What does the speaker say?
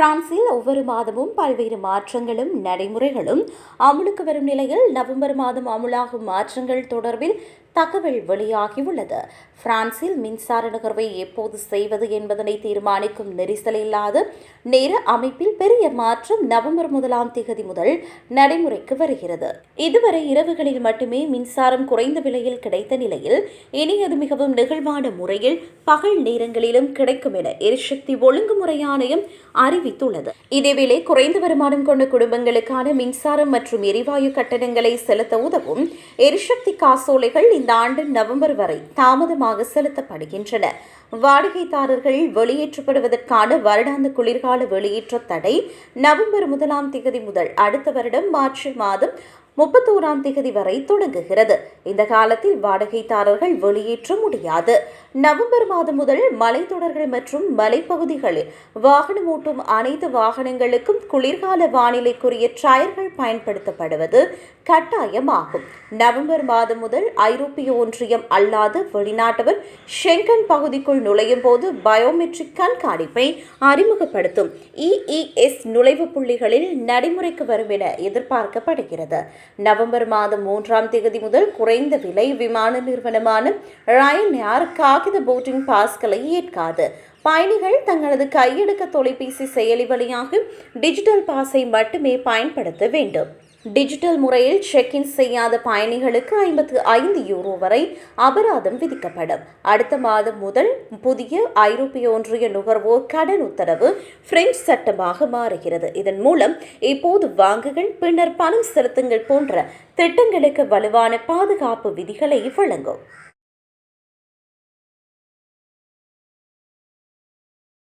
பிரான்சில் ஒவ்வொரு மாதமும் பல்வேறு மாற்றங்களும் நடைமுறைகளும் அமுலுக்கு வரும் நிலையில் நவம்பர் மாதம் அமுலாகும் மாற்றங்கள் தொடர்பில் தகவல் வெளியாகியுள்ளது. பிரான்சில் மின்சார நுகர்வை எப்போது செய்வது என்பதனை தீர்மானிக்கும் நெரிசல் இல்லாத நேர அமைப்பில் பெரிய மாற்றம் நவம்பர் முதலாம் திகதி முதல் நடைமுறைக்கு வருகிறது. இதுவரை இரவுகளில் மட்டுமே மின்சாரம் குறைந்த விலையில் கிடைத்த நிலையில் இனி அது மிகவும் நெகிழ்வான முறையில் பகல் நேரங்களிலும் கிடைக்கும் என எரிசக்தி ஒழுங்குமுறை ஆணையம் அறிவித்துள்ளது இதேவேளை குறைந்த வருமானம் கொண்ட குடும்பங்களுக்கான மின்சாரம் மற்றும் எரிவாயு கட்டணங்களை செலுத்த உதவும் எரிசக்தி காசோலைகள் இந்த ஆண்டு நவம்பர் வரை தாமதமாக செலுத்தப்படுகின்றன. வாடகைதாரர்கள் வெளியேற்றப்படுவதற்கான வருடாந்த குளிர்கால வெளியேற்ற தடை நவம்பர் முதலாம் திகதி முதல் அடுத்த வருடம் மார்ச் மாதம் முப்பத்தோராம் திகதி வரை தொடங்குகிறது. இந்த காலத்தில் வாடகைதாரர்கள் வெளியேற்ற முடியாது. நவம்பர் மாதம் முதல் மலைத்தொடர்கள் மற்றும் மலைப்பகுதிகளில் வாகனம் ஓட்டும் அனைத்து வாகனங்களுக்கும் குளிர்கால வானிலைக்குரிய டயர்கள் பயன்படுத்தப்படுவது கட்டாயமாகும். நவம்பர் மாதம் முதல் ஐரோப்பிய ஒன்றியம் அல்லாத வெளிநாட்டவர் ஷெங்கன் பகுதிக்குள் நுழையும் போது பயோமெட்ரிக் கண்காணிப்பை அறிமுகப்படுத்தும் இஇஎஸ் நுழைவு புள்ளிகளில் நடைமுறைக்கு வரும் என எதிர்பார்க்கப்படுகிறது. நவம்பர் மாதம் மூன்றாம் தேதி முதல் குறைந்த விலை விமான நிறுவனமான ரயன் ஏர் காகித போட்டிங் பாஸ்களை ஏற்காது. பயணிகள் தங்களது கையெடுக்க தொலைபேசி செயலி வழியாக டிஜிட்டல் பாஸை மட்டுமே பயன்படுத்த வேண்டும். டிஜிட்டல் முறையில் செக் இன் செய்யாத பயணிகளுக்கு ஐம்பத்து ஐந்து யூரோ வரை அபராதம் விதிக்கப்படும். அடுத்த மாதம் முதல் புதிய ஐரோப்பிய ஒன்றிய நுகர்வோர் கடன் உத்தரவு பிரெஞ்சு சட்டமாக மாறுகிறது. இதன் மூலம் இப்போது வாங்குகள் பின்னர் பணம் செலுத்துங்கள் போன்ற திட்டங்களுக்கு வலுவான பாதுகாப்பு விதிகளை வழங்கும்.